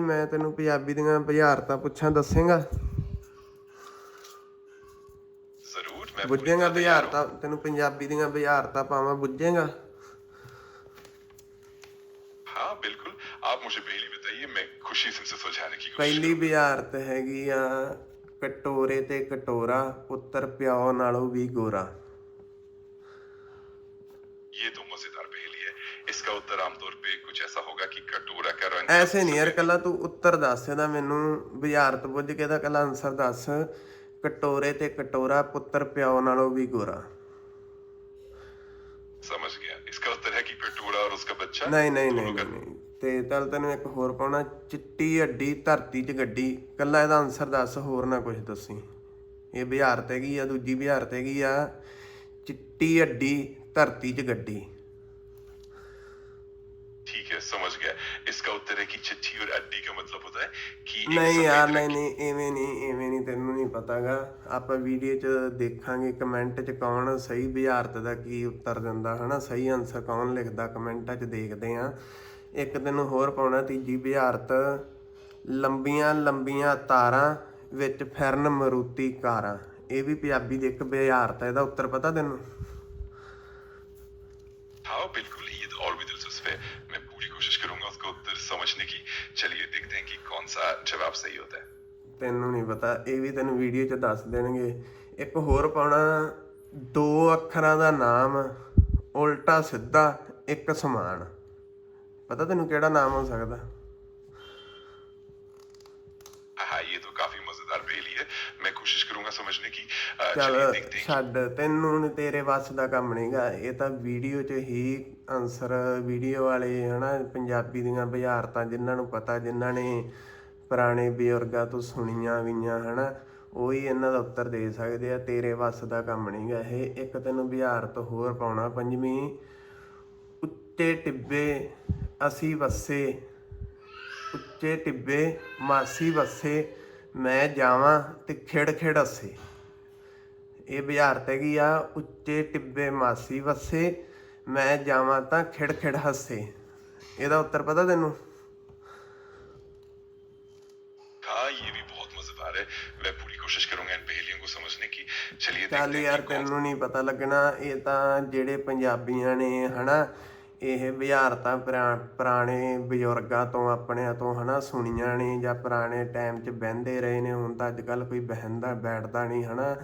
ਮੈਂ ਤੈਨੂੰ ਪੰਜਾਬੀ ਦੀਆਂ ਬੁਝਾਰਤਾਂ ਪੁੱਛਾਂ ਦੱਸੇਗਾ जरूर मैं पूरी ਬੁੱਝੇਗਾ तरह तैयार हूं। ਬੁਝਾਰਤਾਂ ਤੈਨੂੰ ਪੰਜਾਬੀ ਦੀਆਂ ਬੁਝਾਰਤਾਂ ਪਾਵਾਂ ਬੁੱਝੇਗਾ हाँ बिल्कुल आप मुझे पहली बताइए मैं खुशी से उसे सुलझाने की कोशिश ਪਹਿਲੀ ਬੁਝਾਰਤ ਹੈਗੀ ਆ ਕਟੋਰੇ ਤੇ ਕਟੋਰਾ ਪੁੱਤਰ ਪਿਓ ਨਾਲੋਂ ਵੀ ਗੋਰਾ ये तो मजेदार पहेली है इसका उत्तर आमतौर पे कुछ ऐसा होगा कि कटोरा का रंग ਐਸੇ ਨਹੀਂ ਯਾਰ ਕੱਲਾ ਤੂੰ ਉੱਤਰ ਦੱਸ ਇਹਦਾ ਮੈਨੂੰ ਬੁਝਾਰਤ ਬੁੱਝ ਕੇ ਦਾ ਕੱਲਾ ਆਨਸਰ ਦੱਸ ਕਟੋਰੇ ਤੇ ਕਟੋਰਾ ਪੁੱਤਰ ਪਿਓ ਨਾਲੋਂ ਵੀ ਗੋਰਾ समझ गया इसका उत्तर है कि कटोरा और उसका बच्चा ਨਹੀਂ ਨਹੀਂ दोनों ਨਹੀਂ का ਨਹੀਂ, ਨਹੀਂ ਤੇ ਚੱਲ ਤੈਨੂੰ ਇੱਕ ਹੋਰ ਪਾਉਣਾ ਚਿੱਟੀ ਹੱਡੀ ਧਰਤੀ 'ਚ ਗੱਡੀ ਕੱਲਾ ਇਹਦਾ ਆਨਸਰ ਦੱਸ ਹੋਰ ਨਾ ਕੁਝ ਦੱਸੀ ਇਹ ਬੁਝਾਰਤ ਹੈਗੀ ਆ ਦੂਜੀ ਬੁਝਾਰਤ ਹੈਗੀ ਆ ਚਿੱਟੀ ਹੱਡੀ ਧਰਤੀ 'ਚ ਗੱਡੀ ठीक है समझ गया इसका उत्तर है कि चिट्ठी और अड्डी का मतलब होता है कि एक ਨਹੀਂ सफेद ਯਾਰ रंग ਨਹੀਂ ਨਹੀਂ ਐਵੇਂ ਨਹੀਂ ਐਵੇਂ ਨਹੀਂ ਤੈਨੂੰ ਨਹੀਂ ਪਤਾਗਾ ਆਪਾਂ ਵੀਡੀਓ 'ਚ ਦੇਖਾਂਗੇ ਕਮੈਂਟ 'ਚ ਕੌਣ ਸਹੀ ਬੁਝਾਰਤ ਦਾ ਕੀ ਉੱਤਰ ਦਿੰਦਾ ਹਨਾ ਸਹੀ ਆਨਸਰ ਕੌਣ ਲਿਖਦਾ ਕਮੈਂਟਾਂ 'ਚ ਦੇਖਦੇ ਆ ਇੱਕ ਤੈਨੂੰ ਹੋਰ ਪਾਉਣਾ ਤੀਜੀ ਬੁਝਾਰਤ ਲੰਬੀਆਂ ਲੰਬੀਆਂ ਤਾਰਾਂ ਵਿੱਚ ਫਿਰਨ ਮਰੂਤੀ ਕਾਰਾਂ ਇਹ ਵੀ ਪੰਜਾਬੀ ਦੀ ਇੱਕ ਬੁਝਾਰਤ ਹੈ ਇਹਦਾ ਉੱਤਰ ਪਤਾ ਤੈਨੂੰ हाँ बिल्कुल ये तो और भी दिलचस्प है मैं पूरी कोशिश करूंगा उसका उत्तर समझने की चलिए देखते हैं कि कौन सा जवाब सही होता है ਤੈਨੂੰ ਨਹੀਂ ਪਤਾ ਇਹ ਵੀ ਤੈਨੂੰ ਵੀਡੀਓ 'ਚ ਦੱਸ ਦੇਣਗੇ ਇੱਕ ਹੋਰ ਪਾਉਣਾ ਦੋ ਅੱਖਰਾਂ ਦਾ ਨਾਮ ਉਲਟਾ ਸਿੱਧਾ ਇੱਕ ਸਮਾਨ ਪਤਾ ਤੈਨੂੰ ਕਿਹੜਾ ਨਾਮ ਹੋ ਸਕਦਾ हाँ ये तो काफी मजेदार पहेली है मैं कोशिश करूंगा समझने की अ, ਚੱਲ चलिए देखते हैं ਛੱਡ ਤੈਨੂੰ ਨੀ ਤੇਰੇ ਵੱਸ ਦਾ ਕੰਮ ਨਹੀਂਗਾ ਇਹ ਤਾਂ ਵੀਡੀਓ 'ਚ ਹੀ ਆਨਸਰ ਵੀਡੀਓ ਵਾਲੇ ਹਨਾ ਪੰਜਾਬੀ ਦੀਆਂ ਬੁਝਾਰਤਾਂ ਜਿਨ੍ਹਾਂ ਨੂੰ ਪਤਾ ਜਿਨ੍ਹਾਂ ਨੇ ਪੁਰਾਣੇ ਬਜ਼ੁਰਗਾਂ ਤੋਂ ਸੁਣੀਆਂ ਗਈਆਂ ਹਨਾ ਉਹੀ ਇਹਨਾਂ ਦਾ ਉੱਤਰ ਦੇ ਸਕਦੇ ਆ ਤੇਰੇ ਵੱਸ ਦਾ ਕੰਮ ਨਹੀਂਗਾ ਇਹ ਇੱਕ ਤੈਨੂੰ ਬੁਝਾਰਤ ਹੋਰ ਪਾਉਣਾ ਪੰਜਵੀਂ ਉੱਚੇ ਟਿੱਬੇ ਅਸੀਂ ਵਸੇ ਉੱਚੇ ਟਿੱਬੇ ਮਾਸੀ ਵਸੇ ਮੈਂ ਜਾਵਾਂ ਤੇ ਖੇੜ ਖੇੜ ਅਸੇ। ਇਹ ਬਿਹਾਰਤ ਹੈਗੀ ਆ ਉੱਚੇ ਟਿੱਬੇ ਮਾਸੀ ਵਸੇ ਮੈਂ ਜਾਵਾਂ ਤਾਂ ਖੇੜ ਖੇੜ ਹੱਸੇ। ਇਹਦਾ ਉੱਤਰ ਪਤਾ ਤੈਨੂੰ? ਚੱਲ ਯਾਰ ਤੈਨੂੰ ਨਹੀਂ ਪਤਾ ਲੱਗਣਾ ਇਹ ਤਾਂ ਜਿਹੜੇ ਪੰਜਾਬੀਆਂ ਨੇ ਹਨਾ ਇਹ ਬੁਝਾਰਤਾਂ ਪੁਰਾ- ਪੁਰਾਣੇ ਬਜ਼ੁਰਗਾਂ ਤੋਂ ਆਪਣਿਆਂ ਤੋਂ ਹਨਾ ਸੁਣੀਆਂ ਨੇ ਜਾਂ ਪੁਰਾਣੇ ਟਾਈਮ 'ਚ ਬਹਿੰਦੇ ਰਹੇ ਨੇ, ਹੁਣ ਤਾਂ ਅੱਜ ਕੱਲ ਕੋਈ ਬਹਿੰਦਾ, ਬੈਠਦਾ ਨਹੀਂ ਹਨਾ।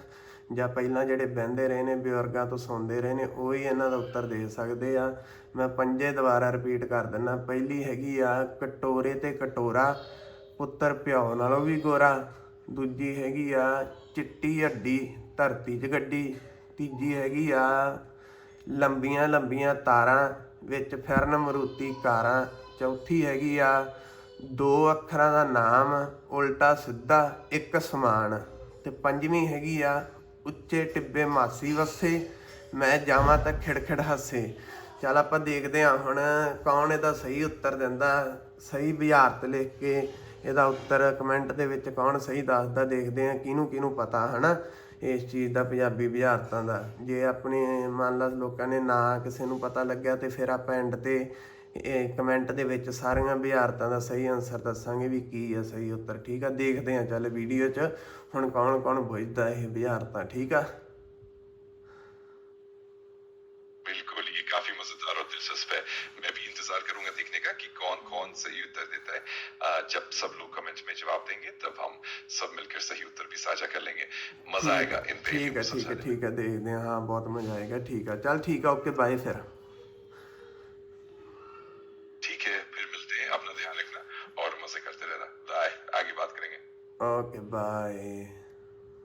ਜਾਂ ਪਹਿਲਾਂ ਜਿਹੜੇ ਬਹਿੰਦੇ ਰਹੇ ਨੇ, ਬਜ਼ੁਰਗਾਂ ਤੋਂ ਸੁਣਦੇ ਰਹੇ ਨੇ, ਉਹ ਹੀ ਇਹਨਾਂ ਦਾ ਉੱਤਰ ਦੇ ਸਕਦੇ ਆ। ਮੈਂ ਪੰਜੇ ਦੁਬਾਰਾ ਰਿਪੀਟ ਕਰ ਦਿੰਦਾ, ਪਹਿਲੀ ਹੈਗੀ ਆ ਕਟੋਰੇ ਤੇ ਕਟੋਰਾ, ਪੁੱਤਰ ਪਿਓ ਨਾਲੋਂ ਵੀ ਗੋਰਾ। ਦੂਜੀ ਹੈਗੀ ਆ ਚਿੱਟੀ ਹੱਡੀ, ਧਰਤੀ 'ਚ ਗੱਡੀ। ਤੀਜੀ ਹੈਗੀ ਆ ਲੰਬੀਆਂ ਲੰਬੀਆਂ ਤਾਰਾਂ ਵਿੱਚ ਫਿਰਨ ਮਰੂਤੀ ਕਾਰਾਂ, ਚੌਥੀ ਹੈਗੀ ਆ, ਦੋ ਅੱਖਰਾਂ ਦਾ ਨਾਮ, ਉਲਟਾ ਸਿੱਧਾ, ਇੱਕ ਸਮਾਨ। ਤੇ ਪੰਜਵੀਂ ਹੈਗੀ ਆ, ਉੱਚੇ ਟਿੱਬੇ ਮਾਸੀ ਵਸੇ, ਮੈਂ ਜਾਵਾਂ ਤਾਂ ਖਿੜਖਿੜ ਹੱਸੇ। ਚੱਲ ਆਪਾਂ ਦੇਖਦੇ ਹਾਂ ਹੁਣ ਕੌਣ ਇਹਦਾ ਸਹੀ ਉੱਤਰ ਦਿੰਦਾ, ਸਹੀ ਬੁਝਾਰਤ ਲਿਖ ਕੇ ਇਹਦਾ ਉੱਤਰ ਕਮੈਂਟ ਦੇ ਵਿੱਚ ਕੌਣ ਸਹੀ ਦੱਸਦਾ, ਦੇਖਦੇ ਹਾਂ ਕਿਹਨੂੰ ਕਿਹਨੂੰ ਪਤਾ, ਹਨਾ? ਇਸ ਚੀਜ਼ ਦਾ ਪੰਜਾਬੀ ਬੁਝਾਰਤਾਂ ਦਾ। ਜੇ ਆਪਣੇ ਮੰਨ ਲਾ ਲੋਕਾਂ ਨੇ ਨਾ ਕਿਸੇ ਨੂੰ ਪਤਾ ਲੱਗਿਆ ਤੇ ਫਿਰ ਆਪਾਂ ਐਂਡ ਤੇ ਕਮੈਂਟ ਦੇ ਵਿੱਚ ਸਾਰੀਆਂ ਬੁਝਾਰਤਾਂ ਦਾ ਸਹੀ ਆਨਸਰ ਦੱਸਾਂਗੇ ਵੀ ਕੀ ਹੈ ਸਹੀ ਉੱਤਰ। ਠੀਕ ਆ, ਦੇਖਦੇ ਹਾਂ ਚੱਲ ਵੀਡੀਓ 'ਚ ਹੁਣ ਕੌਣ ਕੌਣ ਬੁੱਝਦਾ ਇਹ ਬੁਝਾਰਤਾਂ। ਠੀਕ ਆ? मज़ेदार और दिलचस्प है मैं भी इंतज़ार करूँगा देखने का कि कौन कौन सही उत्तर देता है जब सब लोग कमेंट में जवाब देंगे तब हम सब मिलकर सही उत्तर भी साझा कर लेंगे मज़ा आएगा इन ठीक है ठीक है ठीक है देखते हैं हाँ बहुत मज़ा आएगा ठीक है चल ठीक है ओके बाय फिर ठीक है फिर मिलते हैं अपना ध्यान रखना और मज़े करते रहना बाय आगे बात करेंगे ओके बाय